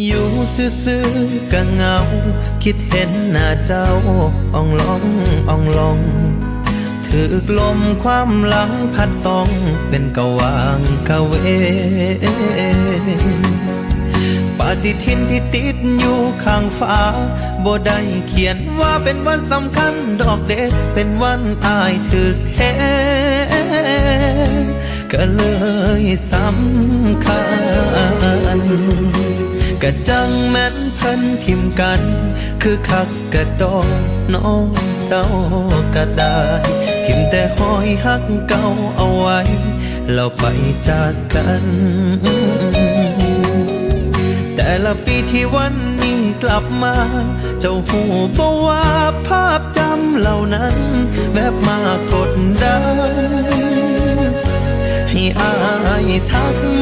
อยู่ซื่อๆก็เหงา คิดเห็นหน้าเจ้าอ่องลองอ่องลองถือกลมความหลังพัดต้องเป็นกะวางกะเวปฏิทินที่ติดอยู่ข้างฟ้าบ่ได้เขียนว่าเป็นวันสำคัญดอกเด็กเป็นวันอายถือแท้ก็เลยสำคัญ กะจังแม่นเพิ่นทิมกัน คือคักกะดอกน้องเจ้าก็ได้ทิมแต่หอยหักเก่าเอาไว้ เราไปจากกัน แต่ละปีที่วันนี้กลับมา เจ้าหูบอกว่าภาพจำเหล่านั้นแบบมากดดันให้อายทักม